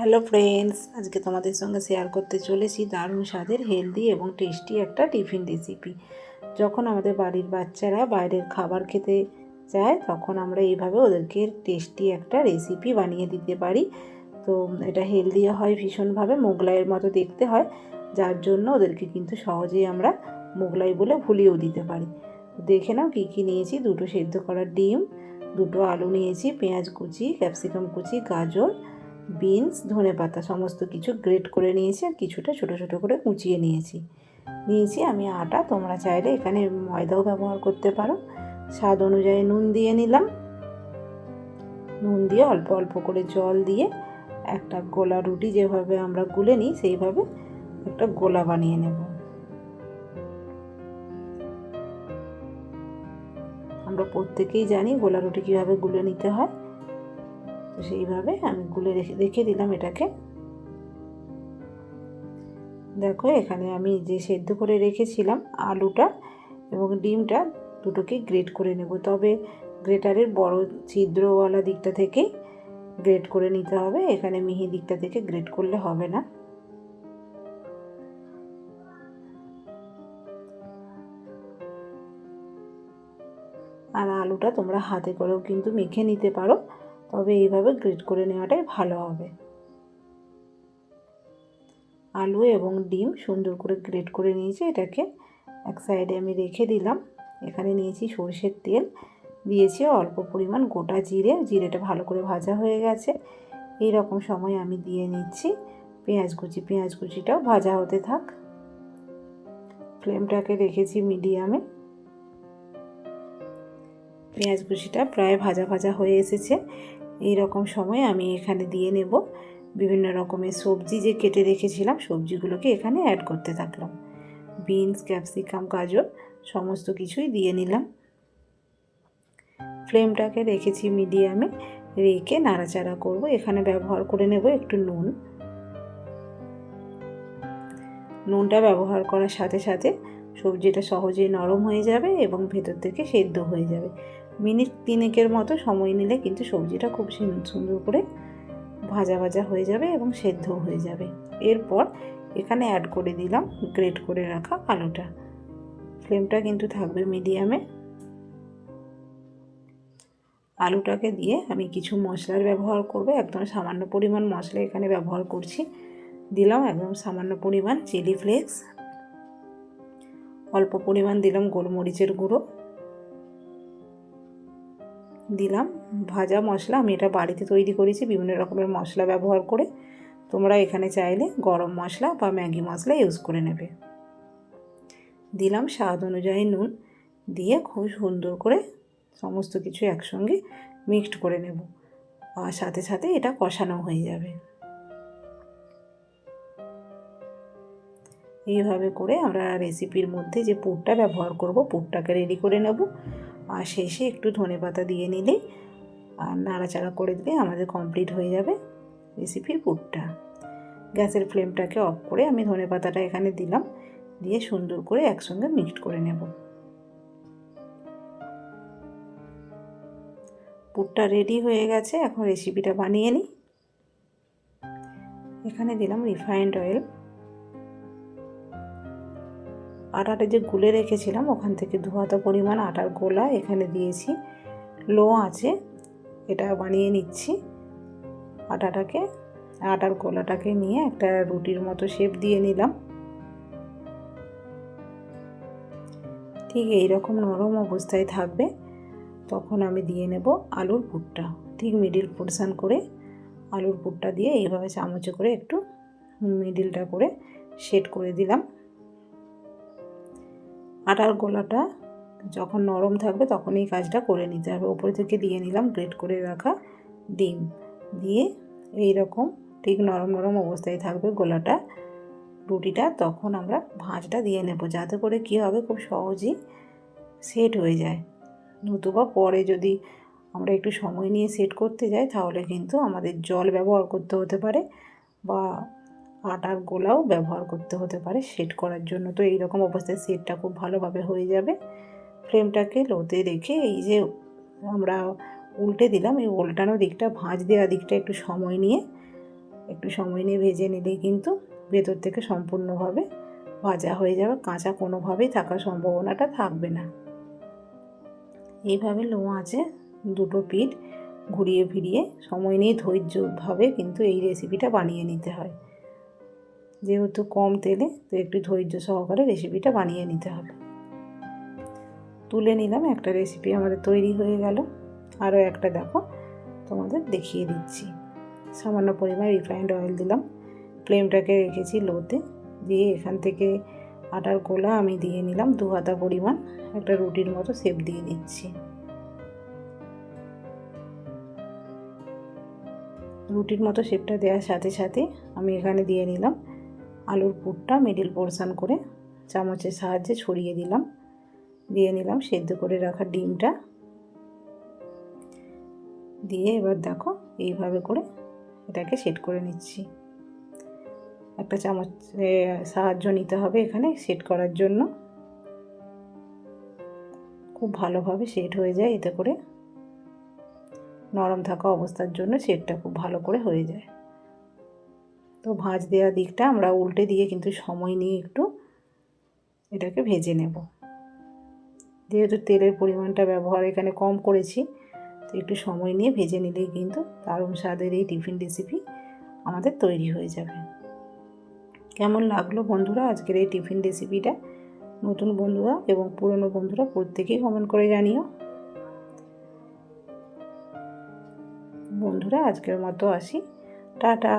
Hello friends, আজকে তোমাদের সঙ্গে শেয়ার করতে চলেছি দারুণ স্বাদের হেলদি এবং টেস্টি একটা টিফিন রেসিপি যখন আমাদের বাড়ির বাচ্চারা বাইরের খাবার খেতে চায়, তখন আমরা এইভাবে ওদেরকে টেস্টি একটা রেসিপি বানিয়ে দিতে পারি। তো এটা হেলদিও হয়, ভীষণভাবে মোগলাইয়ের মতো দেখতে হয়। যার জন্য ওদেরকে কিন্তু সহজেই আমরা মোগলাই বলে ভুলিয়েও দিতে পারি। দেখে নাও কী কী নিয়েছি। দুটো সেদ্ধ করা ডিম, দুটো আলু নিয়েছি, পেঁয়াজ কুচি ক্যাপসিকাম কুচি, গাজর বিনস, ধনে পাতা সমস্ত কিছু গ্রেট করে নিয়েছি আর কিছুটা ছোট ছোট করে কুচিয়ে নিয়েছি। নিয়েছি আমি আটা, তোমরা চাইলে এখানে ময়দাও ব্যবহার করতে পারো। স্বাদ অনুযায়ী নুন দিয়ে নিলাম। নুন দিয়ে অল্প অল্প করে জল দিয়ে একটা গোলা রুটি যেভাবে আমরা গুলে নিই, সেইভাবে একটা গোলা বানিয়ে নেব। আমরা প্রত্যেকেই জানি গোলা রুটি কীভাবে গুলে নিতে হয়। তো সেইভাবে আমি গুলে রেখে রেখে দিলাম এটাকে। দেখো, এখানে আমি যে সেদ্ধ করে রেখেছিলাম আলুটা এবং ডিমটা, দুটোকে গ্রেট করে নেব। তবে গ্রেটারের বড় ছিদ্রওয়ালা দিকটা থেকে গ্রেট করে নিতে হবে। এখানে মিহি দিকটা থেকে গ্রেট করলে হবে না। আর আলুটা তোমরা হাতে করেও কিন্তু মেখে নিতে পারো। তবে এইভাবে গ্রেট করে নেওয়াটাই ভালো হবে। আলু এবং ডিম সুন্দর করে গ্রেট করে নিয়েছি, এটাকে এক সাইডে আমি রেখে দিলাম। এখানে নিয়েছি সর্ষের তেল, দিয়েছি অল্প পরিমাণ গোটা জিরে, জিরেটা ভালো করে ভাজা হয়ে গেছে। এই রকম সময় আমি দিয়ে নিচ্ছি। পেঁয়াজ কুচি, পেঁয়াজ কুচিটাও ভাজা হতে থাক। ফ্লেমটাকে রেখেছি মিডিয়ামে। পেঁয়াজ কুচিটা প্রায় ভাজা ভাজা হয়ে এসেছে। এই রকম সময় আমি এখানে দিয়ে নেব। বিভিন্ন রকমের সবজি যে কেটে রেখেছিলাম, সবজিগুলোকে এখানে অ্যাড করতে থাকলাম। বিনস ক্যাপসিকাম গাজর, সমস্ত কিছুই দিয়ে নিলাম। ফ্লেমটাকে রেখেছি মিডিয়ামে রেখে নাড়াচাড়া করব। এখানে ব্যবহার করে নেব একটু নুন। নুনটা ব্যবহার করার সাথে সাথে সবজিটা সহজেই নরম হয়ে যাবে এবং ভেতর থেকে সেদ্ধ হয়ে যাবে। মিনিট তিনেকের মতো সময় নিলে কিন্তু সবজিটা খুব সুন্দর করে ভাজা ভাজা হয়ে যাবে এবং সেদ্ধ হয়ে যাবে। এরপর এখানে অ্যাড করে দিলাম গ্রেট করে রাখা আলুটা। ফ্লেমটা কিন্তু থাকবে মিডিয়ামে আলুটাকে দিয়ে আমি কিছু মশলার ব্যবহার করব, একদম সামান্য পরিমাণ মশলা এখানে ব্যবহার করছি। দিলাম একদম সামান্য পরিমাণ চিলি ফ্লেক্স অল্প পরিমাণ দিলাম গোলমরিচের গুঁড়ো। দিলাম। ভাজা মশলা, আমি এটা বাড়িতে তৈরি করেছি বিভিন্ন রকমের মশলা ব্যবহার করে। তোমরা এখানে চাইলে গরম মশলা বা ম্যাগি মশলা ইউজ করে নেবে। দিলাম স্বাদ অনুযায়ী নুন দিয়ে খুব সুন্দর করে সমস্ত কিছু একসঙ্গে মিক্সড করে নেব আর সাথে সাথে এটা কষানো হয়ে যাবে। এইভাবে করে আমরা রেসিপির মধ্যে যে পুরটা ব্যবহার করব, পুরটাকে রেডি করে নেব। আর শেষে একটু ধনে পাতা দিয়ে নিলে আর নাড়াচাড়া করে দিলে আমাদের কমপ্লিট হয়ে যাবে রেসিপির পুরটা। গ্যাসের ফ্লেমটাকে অফ করে আমি ধনে পাতাটা এখানে দিলাম, দিয়ে সুন্দর করে একসঙ্গে মিক্সড করে নেব। পুরটা রেডি হয়ে গেছে, এখন রেসিপিটা বানিয়ে নিই। এখানে দিলাম রিফাইন্ড অয়েল আটাটা যে গুলে রেখেছিলাম, ওখান থেকে দু পরিমাণ আটার গোলা এখানে দিয়েছি। লো আছে, এটা বানিয়ে নিচ্ছি। আটাটাকে, আটার গোলাটাকে নিয়ে একটা রুটির মতো শেপ দিয়ে নিলাম। ঠিক এই রকম নরম অবস্থায় থাকবে, তখন আমি দিয়ে নেব আলুর পুরটা। ঠিক মিডিল পোর্শান করে আলুর পুরটা দিয়ে এইভাবে চামচে করে একটু মিডিলটা করে সেট করে দিলাম। আটার গোলাটা যখন নরম থাকবে তখন এই কাজটা করে নিতে হবে। ওপরে থেকে দিয়ে নিলাম গ্রেট করে রাখা ডিম। দিয়ে এই রকম ঠিক নরম নরম অবস্থায় থাকবে গোলাটা। রুটিটা তখন আমরা ভাঁজটা দিয়ে নেব। যাতে করে কী হবে, খুব সহজেই সেট হয়ে যায়। নতুবা পরে যদি আমরা একটু সময় নিয়ে সেট করতে যাই, তাহলে কিন্তু আমাদের জল ব্যবহার করতে হতে পারে বা আটার গোলাও ব্যবহার করতে হতে পারে। সেট করার জন্য তো এই রকম অবস্থায় সেটটা খুব ভালোভাবে হয়ে যাবে। ফ্লেমটাকে লোতে রেখে এই যে আমরা উল্টে দিলাম, এই উল্টানো দিকটা, ভাঁজ দেওয়া দিকটা একটু সময় নিয়ে, একটু সময় নিয়ে ভেজে নিলেই কিন্তু ভেতর থেকে সম্পূর্ণভাবে ভাজা হয়ে যাবে, কাঁচা কোনোভাবেই থাকার সম্ভাবনাটা থাকবে না। এইভাবে লো আঁচে দুটো পিঠ ঘুরিয়ে ফিরিয়ে সময় নিয়ে ধৈর্যভাবে কিন্তু এই রেসিপিটা বানিয়ে নিতে হয়। যেহেতু কম তেলে, তো একটু ধৈর্য সহকারে রেসিপিটা বানিয়ে নিতে হবে। তুলে নিলাম, একটা রেসিপি আমাদের তৈরি হয়ে গেল। আরও একটা দেখো, তোমাদের দেখিয়ে দিচ্ছি। সামান্য পরিমাণ রিফাইন্ড অয়েল দিলাম। ফ্লেমটাকে রেখেছি লোতে দিয়ে এখান থেকে আটার গোলা আমি দিয়ে নিলাম দু হাতা পরিমাণ। একটা রুটির মতো শেপ দিয়ে দিচ্ছি। রুটির মতো শেপটা দেওয়ার সাথে সাথে আমি এখানে দিয়ে নিলাম আলুর পুরটা মিডিল পোর্শন করে চামচের সাহায্যে ছড়িয়ে দিলাম। দিয়ে নিলাম সেদ্ধ করে রাখা ডিমটা। দিয়ে এবার দেখো এইভাবে করে এটাকে সেট করে নিচ্ছি। একটা চামচ সাহায্য নিতে হবে এখানে সেট করার জন্য। খুব ভালোভাবে সেট হয়ে যায় এতে করে। নরম থাকা অবস্থার জন্য সেটটা খুব ভালো করে হয়ে যায়। তো ভাঁজ দেওয়া দিকটা আমরা উল্টে দিয়ে কিন্তু সময় নিয়ে একটু এটাকে ভেজে নেব। যেহেতু তেলের পরিমাণটা ব্যবহার এখানে কম করেছি, তো একটু সময় নিয়ে ভেজে নিলেই কিন্তু দারুণ স্বাদের এই টিফিন রেসিপি আমাদের তৈরি হয়ে যাবে। কেমন লাগল বন্ধুরা আজকের এই টিফিন রেসিপিটা নতুন বন্ধুরা এবং পুরনো বন্ধুরা প্রত্যেকেই কমেন্ট করে জানিও। বন্ধুরা আজকের মতো আসি। টাটা!